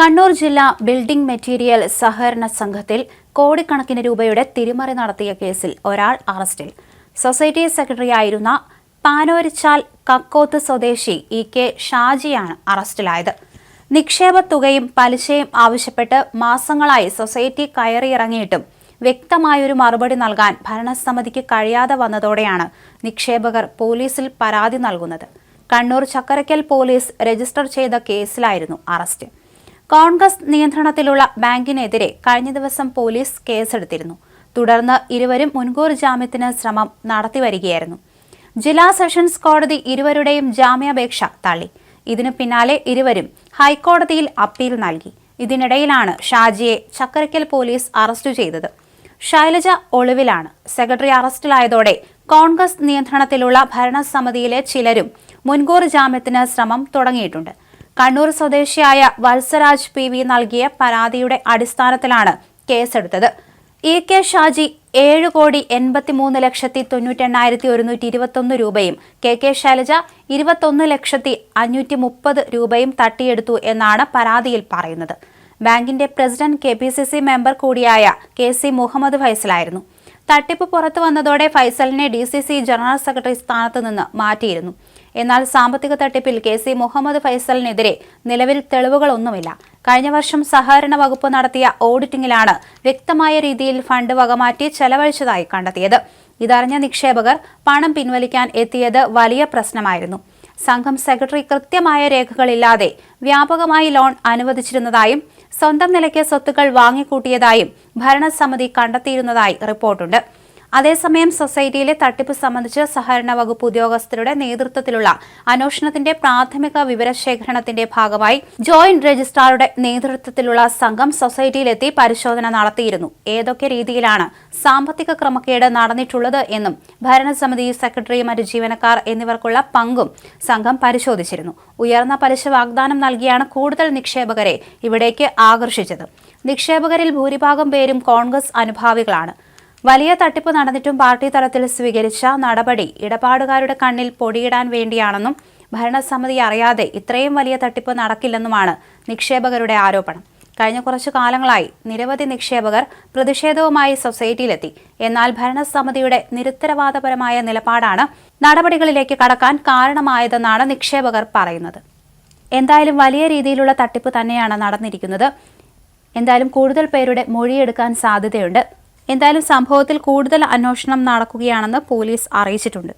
കണ്ണൂർ ജില്ലാ building material സഹകരണ സംഘത്തിൽ കോടിക്കണക്കിന് രൂപയുടെ തിരിമറി നടത്തിയ കേസിൽ ഒരാൾ അറസ്റ്റിൽ. സൊസൈറ്റി സെക്രട്ടറിയായിരുന്ന പാനോരിച്ചാൽ കക്കോത്ത് സ്വദേശി ഇ കെ ഷാജിയാണ് അറസ്റ്റിലായത്. നിക്ഷേപ തുകയും പലിശയും ആവശ്യപ്പെട്ട് മാസങ്ങളായി സൊസൈറ്റി കയറിയിറങ്ങിയിട്ടും വ്യക്തമായൊരു മറുപടി നൽകാൻ ഭരണസമിതിക്ക് കഴിയാതെ വന്നതോടെയാണ് നിക്ഷേപകർ പോലീസിൽ പരാതി നൽകുന്നത്. കണ്ണൂർ ചക്കരക്കൽ പോലീസ് രജിസ്റ്റർ ചെയ്ത കേസിലായിരുന്നു അറസ്റ്റ്. കോൺഗ്രസ് നിയന്ത്രണത്തിലുള്ള ബാങ്കിനെതിരെ കഴിഞ്ഞ ദിവസം പോലീസ് കേസെടുത്തിരുന്നു. തുടർന്ന് ഇരുവരും മുൻകൂർ ജാമ്യത്തിന് ശ്രമം നടത്തിവരികയായിരുന്നു. ജില്ലാ സെഷൻസ് കോടതി ഇരുവരുടെയും ജാമ്യാപേക്ഷ തള്ളി. ഇതിനു പിന്നാലെ ഇരുവരും ഹൈക്കോടതിയിൽ അപ്പീൽ നൽകി. ഇതിനിടയിലാണ് ഷാജിയെ ചക്കരക്കൽ പോലീസ് അറസ്റ്റ് ചെയ്തത്. ശൈലജ ഒളിവിലാണ്. സെക്രട്ടറി അറസ്റ്റിലായതോടെ കോൺഗ്രസ് നിയന്ത്രണത്തിലുള്ള ഭരണസമിതിയിലെ ചിലരും മുൻകൂർ ജാമ്യത്തിന് ശ്രമം തുടങ്ങിയിട്ടുണ്ട്. കണ്ണൂർ സ്വദേശിയായ വത്സരാജ് പി വി നൽകിയ പരാതിയുടെ അടിസ്ഥാനത്തിലാണ് കേസെടുത്തത്. ഇ കെ ഷാജി ഏഴ് കോടി എൺപത്തിമൂന്ന് ലക്ഷത്തി തൊണ്ണൂറ്റെണ്ണായിരത്തി ഒരുന്നൂറ്റി ഇരുപത്തൊന്ന് രൂപയും കെ കെ ശൈലജ ഇരുപത്തൊന്ന് ലക്ഷത്തി അഞ്ഞൂറ്റി മുപ്പത് രൂപയും തട്ടിയെടുത്തു എന്നാണ് പരാതിയിൽ പറയുന്നത്. ബാങ്കിന്റെ president K P C C member കൂടിയായ കെ സി മുഹമ്മദ് ഫൈസലായിരുന്നു. തട്ടിപ്പ് പുറത്തു വന്നതോടെ ഫൈസലിനെ D C C general secretary സ്ഥാനത്ത് നിന്ന് മാറ്റിയിരുന്നു. എന്നാൽ സാമ്പത്തിക തട്ടിപ്പിൽ കെ സി മുഹമ്മദ് ഫൈസലിനെതിരെ നിലവിൽ തെളിവുകളൊന്നുമില്ല. കഴിഞ്ഞ വർഷം സഹകരണ വകുപ്പ് നടത്തിയ ഓഡിറ്റിംഗിലാണ് വ്യക്തമായ രീതിയിൽ ഫണ്ട് വകമാറ്റി ചെലവഴിച്ചതായി കണ്ടെത്തിയത്. ഇതറിഞ്ഞ നിക്ഷേപകർ പണം പിൻവലിക്കാൻ എത്തിയത് വലിയ പ്രശ്നമായിരുന്നു. സംഘം സെക്രട്ടറി കൃത്യമായ രേഖകളില്ലാതെ വ്യാപകമായി ലോൺ അനുവദിച്ചിരുന്നതായും സ്വന്തം നിലയ്ക്ക് സ്വത്തുക്കൾ വാങ്ങിക്കൂട്ടിയതായും ഭരണസമിതി കണ്ടെത്തിയിരുന്നതായി റിപ്പോർട്ടുണ്ട്. അതേസമയം സൊസൈറ്റിയിലെ തട്ടിപ്പ് സംബന്ധിച്ച് സഹകരണ വകുപ്പ് ഉദ്യോഗസ്ഥരുടെ നേതൃത്വത്തിലുള്ള അന്വേഷണത്തിന്റെ പ്രാഥമിക വിവരശേഖരണത്തിന്റെ ഭാഗമായി ജോയിന്റ് രജിസ്ട്രാറുടെ നേതൃത്വത്തിലുള്ള സംഘം സൊസൈറ്റിയിലെത്തി പരിശോധന നടത്തിയിരുന്നു. ഏതൊക്കെ രീതിയിലാണ് സാമ്പത്തിക ക്രമക്കേട് നടന്നിട്ടുള്ളത് എന്നും ഭരണസമിതി സെക്രട്ടറി മറ്റ് ജീവനക്കാർ എന്നിവർക്കുള്ള പങ്കും സംഘം പരിശോധിച്ചിരുന്നു. ഉയർന്ന പലിശ വാഗ്ദാനം നൽകിയാണ് കൂടുതൽ നിക്ഷേപകരെ ഇവിടേക്ക് ആകർഷിച്ചത്. നിക്ഷേപകരിൽ ഭൂരിഭാഗം പേരും കോൺഗ്രസ് അനുഭാവികളാണ്. വലിയ തട്ടിപ്പ് നടന്നിട്ടും പാർട്ടി തലത്തിൽ സ്വീകരിച്ച നടപടി ഇടപാടുകാരുടെ കണ്ണിൽ പൊടിയിടാൻ വേണ്ടിയാണെന്നും ഭരണസമിതി അറിയാതെ ഇത്രയും വലിയ തട്ടിപ്പ് നടക്കില്ലെന്നുമാണ് നിക്ഷേപകരുടെ ആരോപണം. കഴിഞ്ഞ കുറച്ചു കാലങ്ങളായി നിരവധി നിക്ഷേപകർ പ്രതിഷേധവുമായി സൊസൈറ്റിയിലെത്തി. എന്നാൽ ഭരണസമിതിയുടെ നിരുത്തരവാദപരമായ നിലപാടാണ് നടപടികളിലേക്ക് കടക്കാൻ കാരണമായതെന്നാണ് നിക്ഷേപകർ പറയുന്നത്. എന്തായാലും വലിയ രീതിയിലുള്ള തട്ടിപ്പ് തന്നെയാണ് നടന്നിരിക്കുന്നത്. എന്തായാലും കൂടുതൽ പേരുടെ മൊഴിയെടുക്കാൻ സാധ്യതയുണ്ട്. എന്തായാലും സംഭവത്തിൽ കൂടുതൽ അന്വേഷണം നടക്കുകയാണെന്ന് പോലീസ് അറിയിച്ചിട്ടുണ്ട്.